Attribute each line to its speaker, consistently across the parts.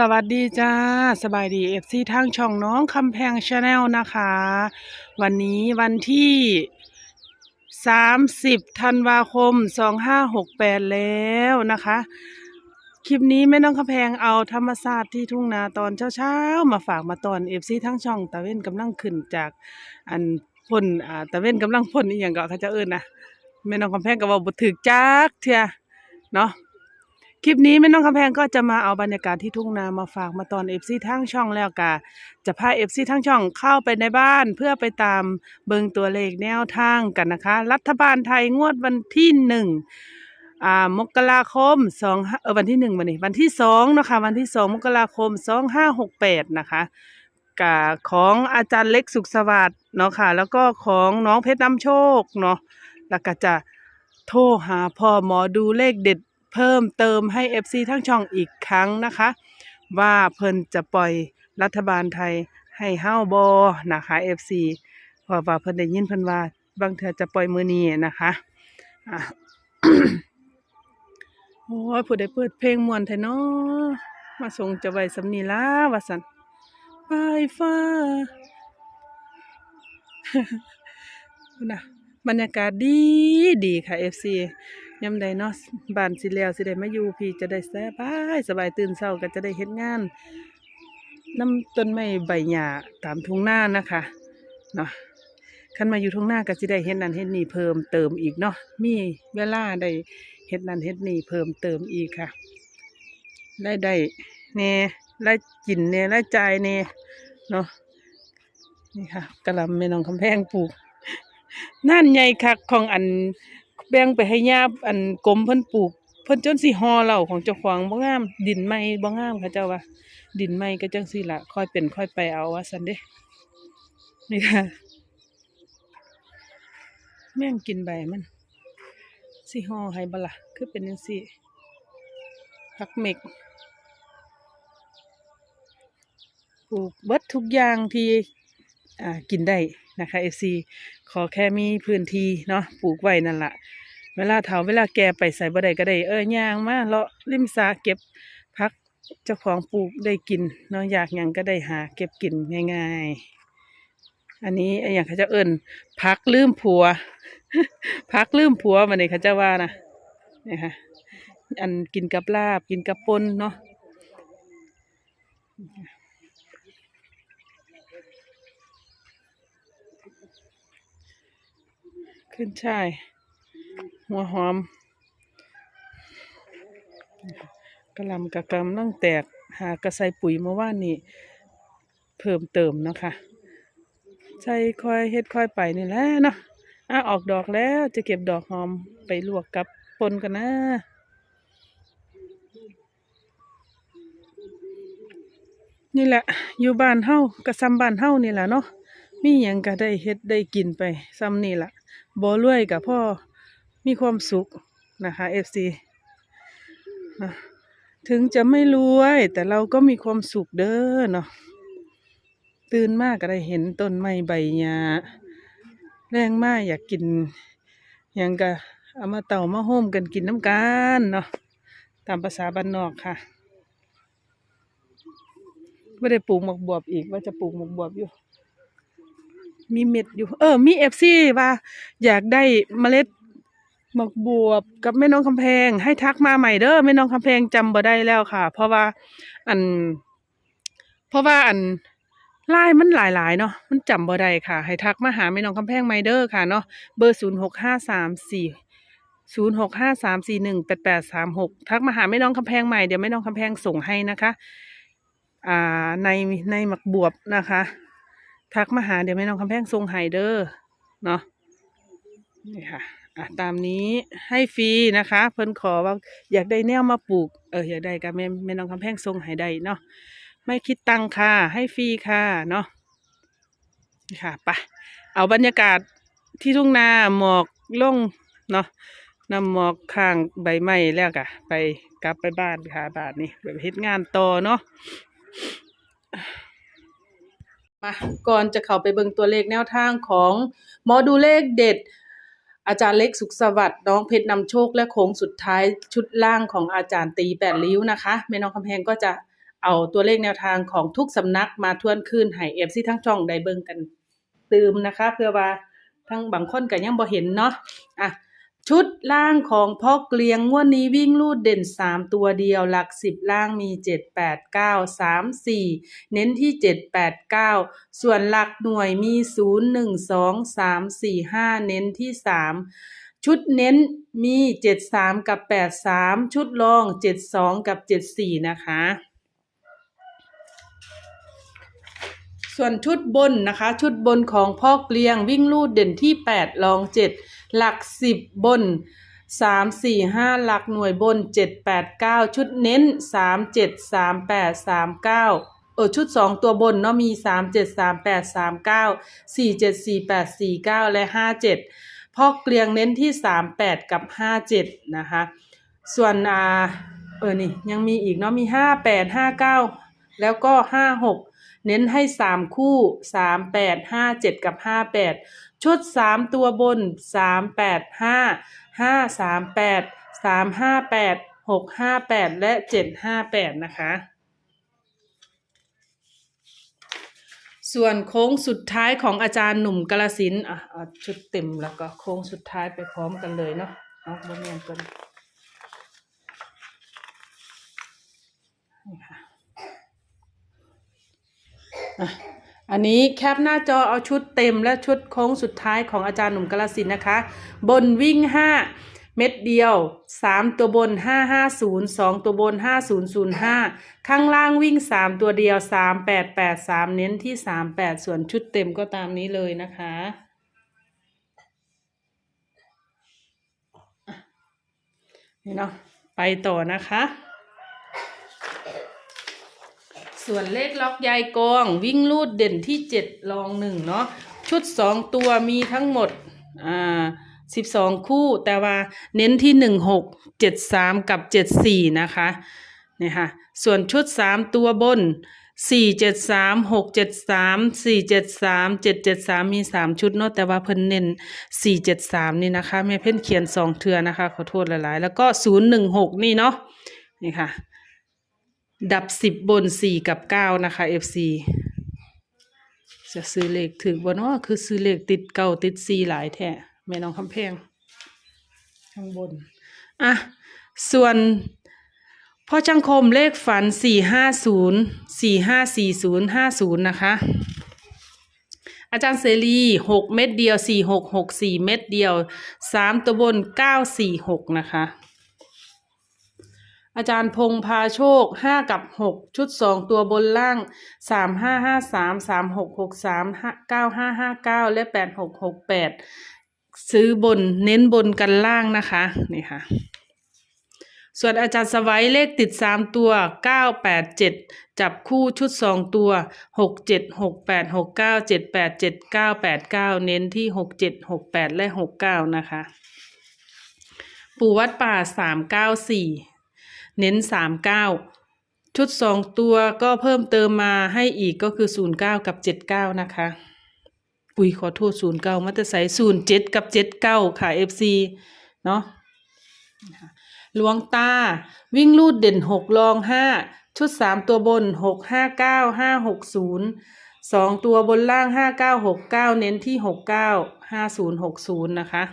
Speaker 1: สวัสดีจ้า สบายดีเอฟซีทางช่องน้องคำแพงชาแนลนะคะ วันนี้วันที่ 30ธันวาคม 2568 แล้วนะคะ คลิปนี้แม่น้องคำแพงเอาธรรมศาสตร์ที่ทุ่งนาตอนเช้าๆ มาฝากมาตอนเอฟซีทั้งช่องตะเว้นกำลังขึ้นจากอันพ่นอ่าตะเว้นกำลังพ่นอีหยังก็เขาจะเอิ้นนะแม่น้องคำแพงก็เว่าบ่ถึกจักเทื่อเนาะ คลิปนี้แม่น้องคำแพงก็จะมาเอาบรรยากาศที่ทุ่งนามาฝากมาตอนเอฟซีทั้งช่องแล้วกะจะพาเอฟซีทั้งช่องเข้าไปในบ้าน เพื่อไปตามเบิงตัวเลขแนวทางกันนะคะ รัฐบาลไทยงวดวันที่หนึ่งอ่ามกราคมสองเออวันที่หนึ่งวันนี้วันที่สองนะคะวันที่สองมกราคมสองห้าหกแปดนะคะกะของอาจารย์เล็กสุขสวัสดิ์เนาะค่ะ แล้วก็ของน้องเพชรน้ำโชคเนาะแล้วก็จะโทรหาพ่อหมอดูเลขเด็ด เพิ่มเติมให้ FC ทั้งช่องอีกครั้งนะคะ ว่าเพิ่นจะปล่อยรัฐบาลไทยให้เฮ้าบอนะคะ FC เพราะว่าเพิ่นได้ยินเพิ่นว่าบางเทื่อจะปล่อยมือนี้นะคะอะโอ้ยผู้ใดเปิดเพลงมวนแท้เนาะมาส่งจะไว้สำนีละว่าซั่นปฟ้านะบรรยากาศดีดีค่ะ FC ยามใดเนาะบ้านสิแล้วสิได้มาอยู่พี่จะได้สบายสบายตื่นเช้าก็จะได้เฮ็ดงานน้ำต้นไม้ใบหญ้าตามทุ่งหน้านะคะเนาะคันมาอยู่ทุ่งหน้าก็สิได้เฮ็ดนั่นเฮ็ดนี่เพิ่มเติมอีกเนาะมีเวลาได้เฮ็ดนั่นเฮ็ดนี่เพิ่มเติมอีกค่ะได้ได้แน่ได้กินแน่ได้จ่ายแน่เนาะนี่ค่ะกระลำแม่น้องคำแพงปลูกนั่นใหญ่คักของอัน แบ่งไปให้ญาอันกรมเพิ่นปลูก เพิ่นจนสิฮอเหล่าของเจ้าของบ่งาม ดินใหม่บ่งามเขาเจ้าว่า ดินใหม่ก็จังซี่ละค่อยเป็นค่อยไปเอาว่าซั่นเด้นี่ค่ะ แม่งกินใบมัน สิฮอให้บ่ล่ะคือเป็นจังซี่ผักเมกปลูกเบิดทุกอย่างที่อ่ากินได้นะคะ FC ขอแค่มีพื้นที่เนาะปลูกไว้นั่นละเวลาเฒ่าเวลาแกไปใส่บ่ได้ก็ได้เออย่างมาเลาะริมสาเก็บพักเจ้าของปลูกได้กินเนาะอยากยังก็ได้หา เก็บกินง่ายๆ อันนี้ไอ้อย่างเขาจะเอิ้นพักลืมผัว พักลืมผัวมันนี่เขาจะว่านะนี่ค่ะอันกินกับลาบกินกับปนเนาะ ขึ้นช่ายหัวหอมกระลำกระกำนั่งแตกหากระใสปุ๋ยเมื่อวานนี้เพิ่มเติมนะคะใส่ค่อยเฮ็ดค่อยไปนี่แหละเนาะอะออกดอกแล้วจะเก็บดอกหอมไปลวกกับปนกันนะนี่แหละ อยู่บ้านเฮากระซำบ้านเฮานี่แหละเนาะมีหยังก็ได้เฮ็ดได้กินไปซ้ำนี่แหละ บ่รวยกับพ่อมีความสุขนะคะ FC นะถึงจะไม่รวยแต่เราก็มีความสุขเด้อเนาะตื่นมากก็ได้เห็นต้นไม้ใบหญ้าแรงมากอยากกินหยังก็เอามาเต่ามาโฮมกันกินน้ำกันเนาะตามภาษาบ้านนอกค่ะไม่ได้ปลูกหมกบวบอีกว่าจะปลูกหมกบวบอยู่ มีเม็ดอยู่ เออ มีเอฟซีว่า อยากได้เมล็ดหมกบวบกับแม่น้องคำแพง ให้ทักมาใหม่เด้อแม่น้องคำแพงจำบ่ได้แล้วค่ะ เพราะว่าอัน เพราะว่าอันไลายมันหลายๆเนาะมันจำบ่ได้ค่ะ ให้ทักมาหาแม่น้องคำแพงใหม่เด้อค่ะเนาะเบอร์ศูนย์หกห้าสามสี่ศูนย์หกห้าสามสี่หนึ่งแปดแปดสามหกทักมาหาแม่น้องคำแพงใหม่เดี๋ยวแม่น้องคำแพงส่งให้นะคะ อ่าในในหมักบวบนะคะ ทักมาหาเดี๋ยวแม่น้องคำแพงทรงไฮเดอร์เนาะนี่ค่ะอะ ตามนี้ให้ฟรีนะคะ เพิ่นขอว่าอยากได้แนวมาปลูก เอออยากได้กับแม่แม่น้องคำแพงทรงไฮได้เนาะไม่คิดตังค่ะ ให้ฟรีค่ะเนาะนี่ค่ะไปเอาบรรยากาศที่ทุ่งนาหมอกลงเนาะนำหมอกข้างใบไม้แล้วกะไปกลับไปบ้านค่ะบ้านนี้ไปเฮ็ดงานต่อเนาะ มาก่อนจะเข้าไปเบิ่งตัวเลขแนวทางของหมอดูเลขเด็ด อาจารย์เล็กสุขสวัสดิ์น้องเพชรนำโชคและโค้งสุดท้ายชุดล่างของอาจารย์ตีแปดริ้วนะคะแม่น้องคำแพงก็จะเอาตัวเลขแนวทางของทุกสำนักมาทวนคืนให้เอฟซีทั้งช่องได้เบิ่งกันตืมนะคะ เพื่อว่าทั้งบางคนก็ยังบ่เห็นเนาะอะ ชุดล่างของพ่อเกลียงงวดนี้วิ่งลูดเด่นสามตัวเดียว หลักสิบล่างมีเจ็ดแปดเก้าสามสี่เน้นที่เจ็ดแปดเก้าส่วนหลักหน่วยมีศูนย์หนึ่งสองสามสี่ห้าเน้นที่สามชุดเน้นมีเจ็ดสามกับแปดสามชุดรองเจ็ดสองกับเจ็ดสี่นะคะ ส่วนชุดบนนะคะ ชุดบนของพ่อเกลียงวิ่งลูดเด่นที่ 8 รอง 7 หลัก10บน3 4 5หลักหน่วยบน7 8 9ชุดเน้น3 7 3 8 3 9เออชุด2ตัวบนเนาะมี3 7 3 8 3 9 4 7 4 8 4 9และ57พ่อเกลียงเน้นที่3 8กับ57นะคะ ส่วนอ่าเออนี่ยังมีอีกเนาะมี5 8 5 9แล้วก็5 6เน้นให้สามคู่สามแปดห้าเจ็ดกับห้าแปด ชุดสามตัวบนสามแปดห้าห้าสามแปดสามห้าแปดหกห้าแปดและเจ็ดห้าแปดนะคะ ส่วนโค้งสุดท้ายของอาจารย์หนุ่มกาลสินอะอาชุดเต็มแล้วก็โค้งสุดท้ายไปพร้อมกันเลยเนาะเอาบนเมียนกันนี่ค่ะ อันนี้แคปหน้าจอเอาชุดเต็มและชุดโค้งสุดท้ายของอาจารย์หนุ่มกาลสินนะคะ บนวิ่ง 5 เม็ดเดียว 3 ตัวบน 550 2 ตัวบน 5005 ข้างล่างวิ่ง 3 ตัวเดียว 3883 เน้นที่ 38 ส่วนชุดเต็มก็ตามนี้เลยนะคะนี่เนาะไปต่อนะคะ ส่วนเลขล็อกยายกองวิ่งลูดเด่นที่เจ็ดรองหนึ่งเนาะชุดสองตัวมีทั้งหมดอ่าสิบสองคู่แต่ว่าเน้นที่หนึ่งหกเจ็ดสามกับเจ็ดสี่นะคะนี่ค่ะส่วนชุดสามตัวบนสี่เจ็ดสามหกเจ็ดสามสี่เจ็ดสามเจ็ดเจ็ดสามมีสามชุดเนาะแต่ว่าเพิ่นเน้นสี่เจ็ดสามนี่นะคะแม่เพ่นเขียนสองเทือนะคะ ขอโทษหลายๆ แล้วก็ศูนย์หนึ่งหกนี่เนาะนี่ค่ะ ดับสิบบนสี่กับเก้านะคะ FC จะซื้อเลขถึกบ่เนาคือซื้อเลขติดเก้าติดสี่หลายแท้แม่น้องคำแพงข้างบน อะ ส่วนพ่อจังคมเลขฝันสี่ห้าศูนย์สี่ห้าสี่ศูนย์ห้าศูนย์นะคะ อาจารย์เสรีหกเม็ดเดียวสี่หกหกสี่เม็ดเดียวสามตัวบนเก้าสี่หกนะคะ อาจารย์พงพาโชคห้ากับหกชุดสองตัวบนล่างสามห้าห้าสามสามหกหกสามเก้าห้าห้าเก้าและแปดหกหกแปดซื้อบนเน้นบนกันล่างนะคะนี่ค่ะ ส่วนอาจารย์สวัยเลขติดสามตัวเก้าแปดเจ็ดจับคู่ชุดสองตัวหกเจ็ดหกแปดหกเก้าเจ็ดแปดเจ็ดเก้าแปดเก้าเน้นที่หกเจ็ดหกแปดและหกเก้านะคะ ปู่วัดป่าสามเก้าสี่ เน้นสามเก้าชุดสองตัวก็เพิ่มเติมมาให้อีกก็คือศูนย์เก้ากับเจ็ดเก้านะคะอุ้ยขอโทษศูนย์เก้ามาแต่ใส่ศูนย์เจ็ดกับเจ็ดเก้าค่ะเอฟซีเนาะหลวงตา วิ่งลูดเด่นหกรองห้าชุดสามตัวบนหกห้าเก้าห้าหกศูนย์สองตัวบนล่างห้าเก้าหกเก้าเน้นที่หกเก้าห้าศูนย์หกศูนย์นะคะ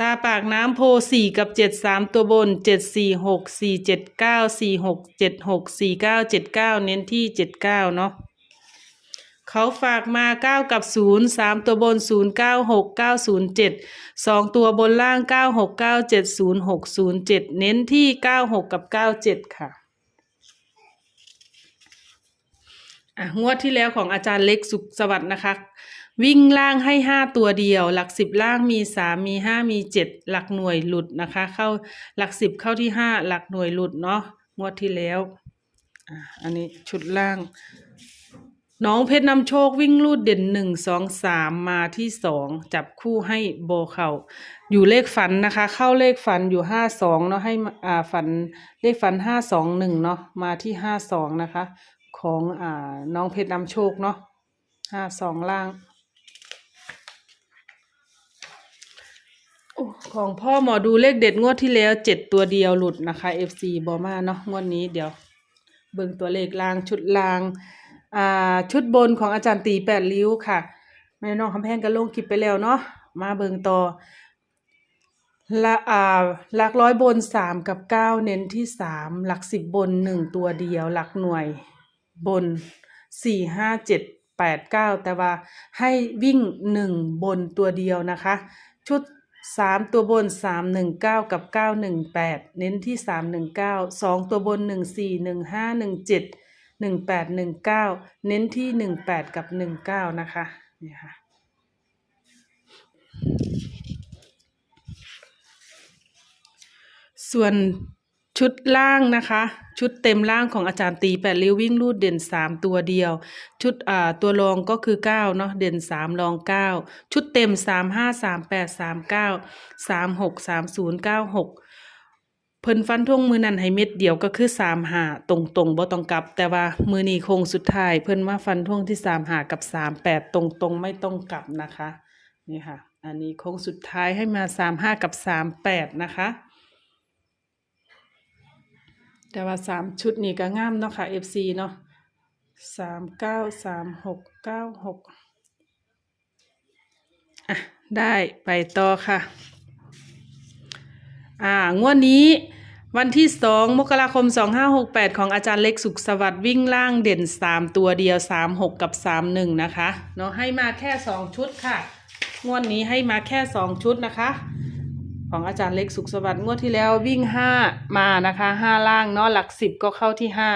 Speaker 1: ตาปากน้ำโพสี่กับเจ็ดสามตัวบนเจ็ดสี่หกสี่เจ็ดเก้าสี่หกเจ็ดหกสี่เก้าเจ็ดเก้าเน้นที่เจ็ดเก้าเนาะเขาฝากมาเก้ากับศูนย์สามตัวบนศูนย์เก้าหกเก้าศูนย์เจ็ดสองตัวบนล่างเก้าหกเก้าเจ็ดศูนย์หกศูนย์เจ็ดเน้นที่เก้าหกกับเก้าเจ็ดค่ะอะงวดที่แล้วของอาจารย์เล็กสุขสวัสดิ์นะคะ วิ่งล่างให้ห้าตัวเดียว หลักสิบล่างมีสามมีห้ามีเจ็ดหลักหน่วยหลุดนะคะ เข้าหลักสิบเข้าที่ห้าหลักหน่วยหลุดเนาะงวดที่แล้วอันนี้ชุดล่าง น้องเพชรนำโชควิ่งลูดเด่นหนึ่งสองสามมาที่สองจับคู่ให้โบเข่าอยู่เลขฝันนะคะ เข้าเลขฝันอยู่ห้าสองเนาะให้อ่าฝันเลขฝันห้าสองหนึ่งเนาะมาที่ห้าสองนะคะ ของอ่าน้องเพชรนำโชคเนาะห้าสองล่างโอ้ ของพ่อหมอดูเลขเด็ดงวดที่แล้วเจ็ดตัวเดียวหลุดนะคะ FC บอมาเนาะงวดนี้เดี๋ยวเบิ่งตัวเลขลางชุดลางอ่าชุดบนของอาจารย์ตีแปดริ้วค่ะแม่น้องคำแพงก็ลงคลิปไปแล้วเนาะมาเบิ่งต่อละอ่าหลักร้อยบนสามกับเก้าเน้นที่สามหลักสิบบนหนึ่งตัวเดียว หลักหน่วยบนสี่ห้าเจ็ดแปดเก้าแต่ว่าให้วิ่งหนึ่งบนตัวเดียวนะคะ ชุด สามตัวบนสามหนึ่งเก้ากับเก้าหนึ่งแปดเน้นที่สามหนึ่งเก้าสองตัวบนหนึ่งสี่หนึ่งห้าหนึ่งเจ็ดหนึ่งแปดหนึ่งเก้าเน้นที่หนึ่งแปดกับหนึ่งเก้านะคะนี่ค่ะส่วน ชุดล่างนะคะ ชุดเต็มล่างของอาจารย์ตีแปดริ้ววิ่งรูดเด่นสามตัวเดียว ชุดอ่าตัวรองก็คือเก้าเนาะเด่นสามรองเก้าชุดเต็มสามห้าสามแปดสามเก้าสามหกสามศูนย์เก้าหกเพิ่นฟันท่วงมือนั้นให้เม็ดเดียวก็คือสามหาตรงตรงบ่ต้องกลับ แต่ว่ามือนี้โคงสุดท้าย เพิ่นมาฟันท่วงที่สามหากับสามแปดตรงตรงไม่ต้องกลับนะคะ นี่ค่ะ อันนี้โค้งสุดท้ายให้มาสามห้ากับสามแปดนะคะ แต่ว่าสามชุดนี้ก็งามเนาะค่ะ FC เนาะสามเก้าสามหกเก้าหกอะ ได้ไปต่อค่ะ อ่างวดนี้วันที่สองมกราคมสองห้าหกแปดของอาจารย์เล็กสุขสวัสดิ์วิ่งล่างเด่นสามตัวเดียวสามหกกับสามหนึ่งนะคะ เนาะให้มาแค่สองชุดค่ะ งวดนี้ให้มาแค่สองชุดนะคะ ของอาจารย์เล็กสุขสวัสดิ์งวดที่แล้ววิ่งห้ามานะคะห้าล่างเนาะหลักสิบก็เข้าที่ห้า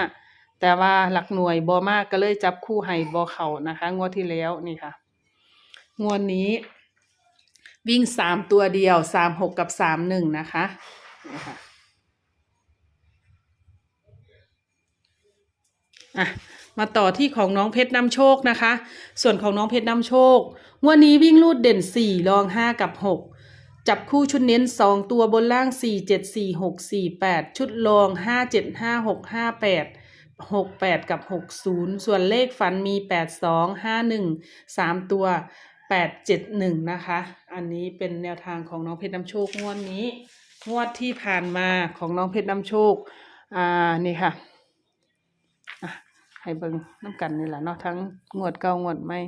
Speaker 1: แต่ว่าหลักหน่วยบอมากก็เลยจับคู่ให้บอเขานะคะ งวดที่แล้วนี่ค่ะ งวดนี้ วิ่งสามตัวเดียวสามหกกับสามหนึ่งนะคะนี่ค่ะอะมาต่อที่ของน้องเพชรนำโชคนะคะ ส่วนของน้องเพชรนำโชคงวดนี้วิ่งลูดเด่นสี่รองห้ากับหก จับคู่ชุดเน้นสองตัวบนล่างสี่เจ็ดสี่หกสี่แปดชุดรองห้าเจ็ดห้าหกห้าแปดหกแปดกับหกศูนย์ส่วนเลขฝันมีแปดสองห้าหนึ่งสามตัวแปดเจ็ดหนึ่งนะคะ อันนี้เป็นแนวทางของน้องเพชรน้ำโชคงวดนี้ งวดที่ผ่านมาของน้องเพชรน้ำโชค อ่า นี่ค่ะให้เบิ่งน้ำกันนี่แหละเนาะทั้งงวดเก่างวดใหม่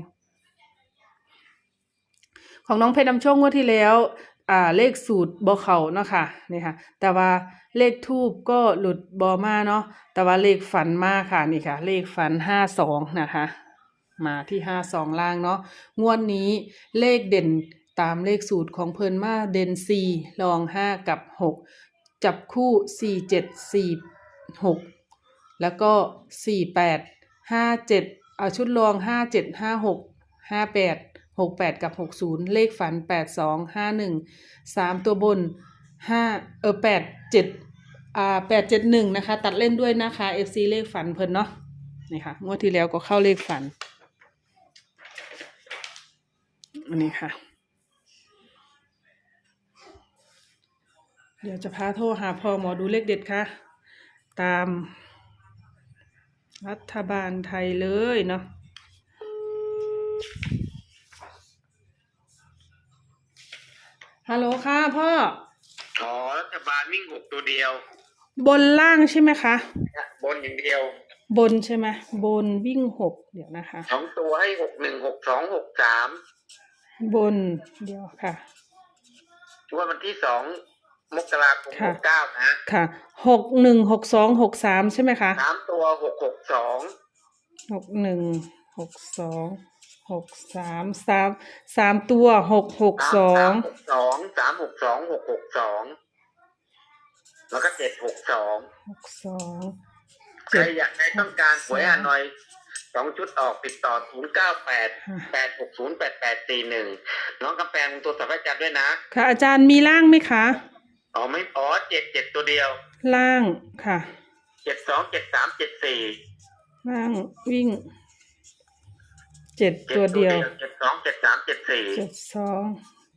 Speaker 1: ของน้องเพชรน้ำโชคงวดที่แล้ว อ่าเลขสูตรบอเขาเนาะค่ะนี่ค่ะ แต่ว่าเลขทูบก็หลุดบอมาเนาะแต่ว่าเลขฝันมาค่ะนี่ค่ะ เลขฝันห้าสองนะคะ มาที่ห้าสองล่างเนาะงวดนี้เลขเด่นตามเลขสูตรของเพิ่นมาเด่นสี่รองห้ากับหกจับคู่สี่เจ็ดสี่หกแล้วก็สี่แปดห้าเจ็ดเอาชุดรองห้าเจ็ดห้าหกห้าแปด หกแปดกับหกศูนย์เลขฝันแปดสองห้าหนึ่งสามตัวบนห้าเออแปดเจ็ดอ่าแปดเจ็ดหนึ่งนะคะ ตัดเล่นด้วยนะคะ FC เลขฝันเพิ่นเนาะนี่ค่ะงวดที่แล้วก็เข้าเลขฝัน อันนี้ค่ะ เดี๋ยวจะพาโทรหาพ่อหมอดูเลขเด็ดค่ะ ตามรัฐบาลไทยเลยเนาะ ฮัลโหลค่ะพ่อ
Speaker 2: อ๋อรัฐบาลวิ่งหกตัวเดียว
Speaker 1: บนล่างใช่ไหมคะ
Speaker 2: บนอย่างเดียว
Speaker 1: บนใช่ไหมบนวิ่งหกเดี๋ยวนะคะ
Speaker 2: สองตัวให้หกหนึ่งหกสองหกสาม
Speaker 1: บนเดี๋ยวค่ะ
Speaker 2: วันวันที่สองมกราคม
Speaker 1: ค่ะ
Speaker 2: หกเก้านะ
Speaker 1: ค่ะหกหนึ่งหกสองหกสามใช่ไหมคะ
Speaker 2: สามตัวหกหกสอง
Speaker 1: หกหนึ่งหกสอง หกสามสามสามตัวหกหกสอง
Speaker 2: หกสองสามหกสองหกหกสองแล้วก็เจ็ดหกสอง
Speaker 1: หกสอง
Speaker 2: ใครอยากใครต้องการหวยฮานอยสองชุดออกติดต่อศูนย์เก้าแปดแปดหกศูนย์แปดแปดสี่หนึ่งน้องกำแพงตัวสับให้จับด้วยนะ
Speaker 1: ค่ะ อาจารย์มีล่างไหมคะ
Speaker 2: อ๋อไม่อ๋อเจ็ดเจ็ดตัวเดียว
Speaker 1: ล่างค่ะ
Speaker 2: เจ็ดสองเจ็ดสามเจ็ดสี่
Speaker 1: ล่างวิ่ง เจ็ดตัวเดียว
Speaker 2: เจ็ดสองเจ็ดสามเจ็ดสี่
Speaker 1: เจ็ดสอง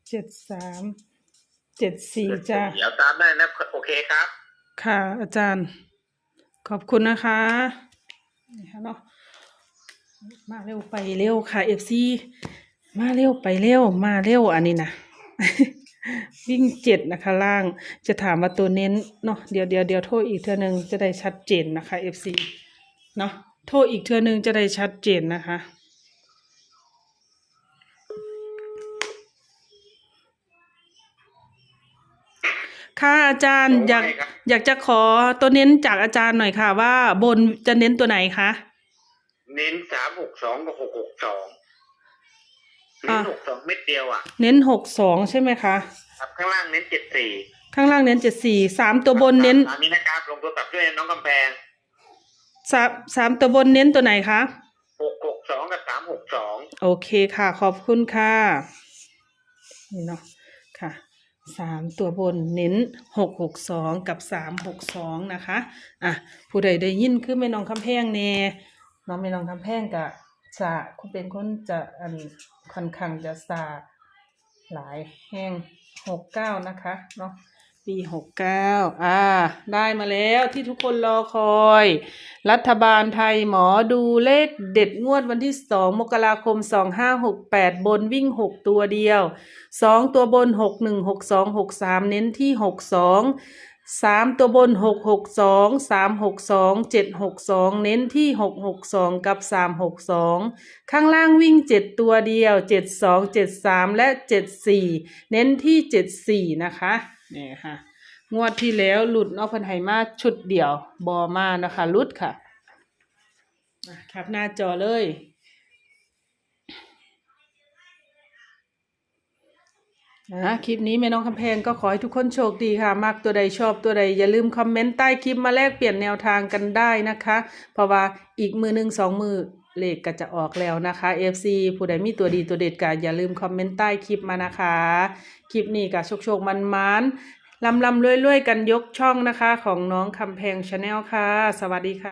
Speaker 1: เจ็ดสามเจ็ดสี่จ้า
Speaker 2: เดี๋ยวตามได้นะโอเคครับ
Speaker 1: ค่ะ อาจารย์ ขอบคุณนะคะนี่ค่ะเนาะมาเร็วไปเร็วค่ะเอฟซีมาเร็วไปเร็วมาเร็วอันนี้นะวิ่งเจ็ดนะคะล่างจะถามว่าตัวเน้นเนาะเดี๋ยวเดี๋ยวเดี๋ยวโทษอีกเท่านึงจะได้ชัดเจนนะคะเอฟซีเนาะโทรอีกเทื่อนึงจะได้ชัดเจนนะคะ ค่ะอาจารย์อยาก
Speaker 2: โอ้ยครับ
Speaker 1: อยากจะขอตัวเน้นจากอาจารย์หน่อยค่ะ ว่าบนจะเน้นตัวไหนคะ
Speaker 2: เน้นสามหกสองกับหกหกสองเน้น
Speaker 1: อะ
Speaker 2: หกสองเม็ดเดียวอะ
Speaker 1: เน้นหกสองใช่ไหมคะ
Speaker 2: ครับข้างล่างเน้นเจ็ดสี่
Speaker 1: ข้างล่างเน้นเจ็ดสี่สามตัวบนเน้น
Speaker 2: อันนี้นะครับลงตัวตับด้วยน้องกำแพง
Speaker 1: สามสามตัวบนเน้นตัวไหนคะ
Speaker 2: หกหกสองกับสามหกสอง
Speaker 1: โอเคค่ะ ขอบคุณค่ะนี่เนาะค่ะ สามตัวบนเน้นหกหกสองกับสามหกสองนะคะอะผู้ใดได้ยินคือแม่น้องคำแพงเน่น้องแม่น้องคำแพงกะจะคุณเป็นคนจะอันค่อนข้างจะสาหลายแห้งหกเก้านะคะเนาะ ปีหกเก้าอ่า ได้มาแล้วที่ทุกคนรอคอย รัฐบาลไทยหมอดูเลขเด็ดงวดวันที่สองมกราคมสองห้าหกแปดบนวิ่งหกตัวเดียวสองตัวบนหกหนึ่งหกสองหกสามเน้นที่หกสองสามตัวบนหกหกสองสามหกสองเจ็ดหกสองเน้นที่หกหกสองกับสามหกสองข้างล่างวิ่งเจ็ดตัวเดียวเจ็ดสองเจ็ดสามและเจ็ดสี่เน้นที่เจ็ดสี่นะคะ นี่ค่ะ งวดที่แล้วหลุดนอกพันไหมาชุดเดียวบอมานะคะหลุดค่ะอะแคปหน้าจอเลย นะคลิปนี้แม่น้องคำแพงก็ขอให้ทุกคนโชคดีค่ะ มากตัวใดชอบตัวใด อย่าลืมคอมเมนต์ใต้คลิปมาแลกเปลี่ยนแนวทางกันได้นะคะ เพราะว่าอีกมือหนึ่งสองมือเลขก็จะออกแล้วนะคะ FC ผู้ใดมีตัวดีตัวเด็ดก็อย่าลืมคอมเมนต์ใต้คลิปมานะคะ คลิปนี้ก็โชคโชคมันมันลำลำรวยๆ กันยกช่องนะคะ ของน้องคำแพงชาแนลค่ะ สวัสดีค่ะ